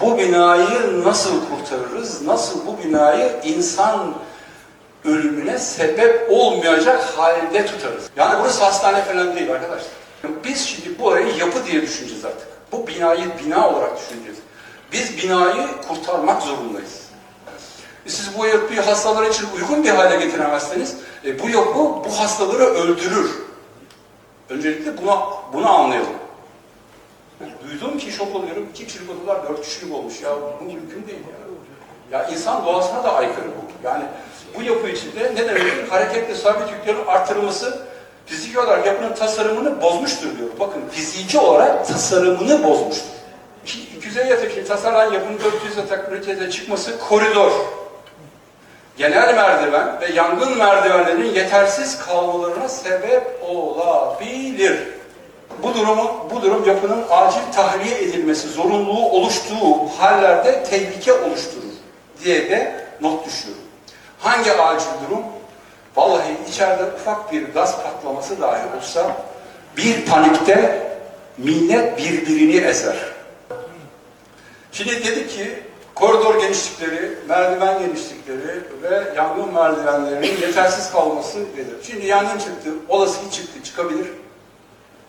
bu binayı nasıl kurtarırız? Nasıl bu binayı insan ölümüne sebep olmayacak halde tutarız? Yani burası hastane falan değil arkadaşlar. Biz şimdi bu arayı yapı diye düşüneceğiz artık. Bu binayı bina olarak düşüneceğiz. Biz binayı kurtarmak zorundayız. Siz bu yapıyı hastalar için uygun bir hale getiremezseniz e, bu yapı bu hastaları öldürür. Öncelikle buna, bunu anlayalım. Şok oluyorum. İki kişilik odalar dört kişilik olmuş. Ya bu mümkün değil ya. Ya insan doğasına da aykırı bu. Yani bu yapı içinde ne demek? Hareketli sabit yüklerin artırılması fiziki olarak yapının tasarımını bozmuştur diyor. Bakın fiziki olarak tasarımını bozmuştur. 250 yatak için tasarlanan yapının 400 yatak ünitede çıkması koridor. Genel merdiven ve yangın merdivenlerinin yetersiz kalmalarına sebep olabilir. Bu durumu, bu durum yapının acil tahliye edilmesi zorunluluğu oluştuğu hallerde tehlike oluşturur diye de not düşüyorum. Hangi acil durum? Vallahi içeride ufak bir gaz patlaması dahi olsa bir panikte millet birbirini ezer. Şimdi dedik ki koridor genişlikleri, merdiven genişlikleri ve yangın merdivenlerinin yetersiz kalması nedir? Şimdi yangın çıktı, olası ki çıktı, çıkabilir.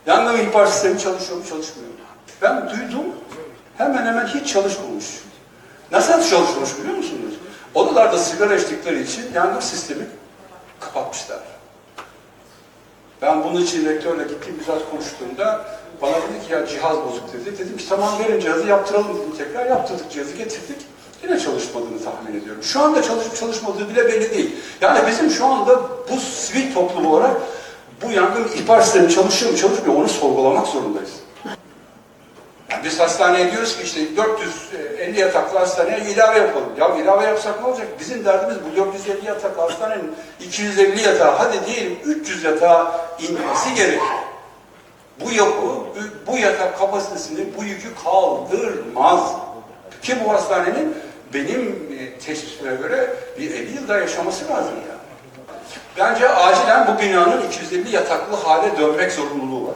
Yangın ihbar sistemi çalışıyor mu, çalışmıyor mu? Ben duydum, hemen hemen hiç çalışmamış. Nasıl çalışmış biliyor musunuz? Odalarda sigara içtikleri için yangın sistemi kapatmışlar. Ben bunun için rektörle gittim bizzat konuştuğumda bana dedi ki ya cihaz bozuk dedi. Dedim ki tamam verin cihazı yaptıralım dedim tekrar. Yaptırdık cihazı getirdik. Yine çalışmadığını tahmin ediyorum. Şu anda çalışıp çalışmadığı bile belli değil. Yani bizim şu anda bu sivil toplum olarak bu yangın ihbar sistemi çalışıyor mu çalışmıyor onu sorgulamak zorundayız. Yani biz hastaneye diyoruz ki işte 450 yataklı hastaneye ilave yapalım. Ya ilave yapsak ne olacak? Bizim derdimiz bu 450 yataklı hastanenin 250 yatağı, hadi diyelim 300 yatağa inmesi gerek. Bu yapı, bu- yatak kapasitesini, bu yükü kaldırmaz. Ki bu hastanenin benim e, teşhisime göre bir 50 yılda yaşaması lazım ya. Bence acilen bu binanın 250 yataklı hale dönmek zorunluluğu var.